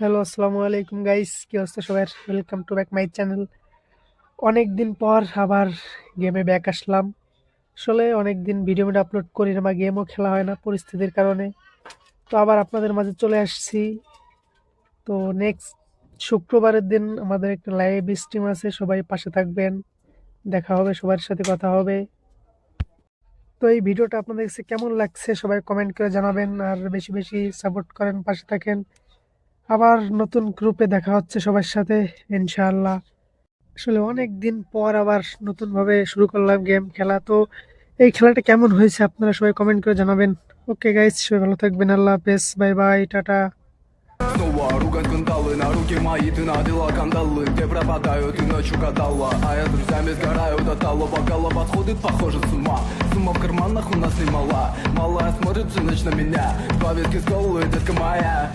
Hello আসসালামু আলাইকুম guys কি অবস্থা সবার? Welcome to back my channel অনেক দিন পর আবার গেমে ব্যাক আসলাম। আসলে অনেক দিন ভিডিও ভিডিও আপলোড করি না বা গেমও খেলা হয় না পরিস্থিতির কারণে। তো আবার আপনাদের মাঝে চলে আসছি। তো নেক্সট শুক্রবারের দিন আমাদের একটা লাইভ স্ট্রিম আছে, সবাই পাশে থাকবেন। দেখা হবে, সবার সাথে কথা হবে। তো এই ভিডিওটা আপনাদের কাছে কেমন লাগছে সবাই কমেন্ট করে জানাবেন, আর বেশি বেশি সাপোর্ট করেন, পাশে থাকেন। আবার নতুন গ্রুপে দেখা হচ্ছে সবার সাথে ইনশাআল্লাহ আসলে অনেক দিন পর আবার নতুনভাবে শুরু করলাম গেম খেলা তো এই খেলাটা কেমন হয়েছে আপনারা সবাই কমেন্ট করে জানাবেন ওকে গাইস সবাই ভালো থাকবেন আল্লাহ হাফেজ বাই বাই টাটা Снова ругать кандалы на руки мои Ты надела кандалы, где пропадаю Ты ночью гадала, а я с друзьями сгораю до тала Бокала подходит, похоже с ума Сумма в карманах у нас немала Малая смотрит всю ночь на меня Два виски с колы, детка моя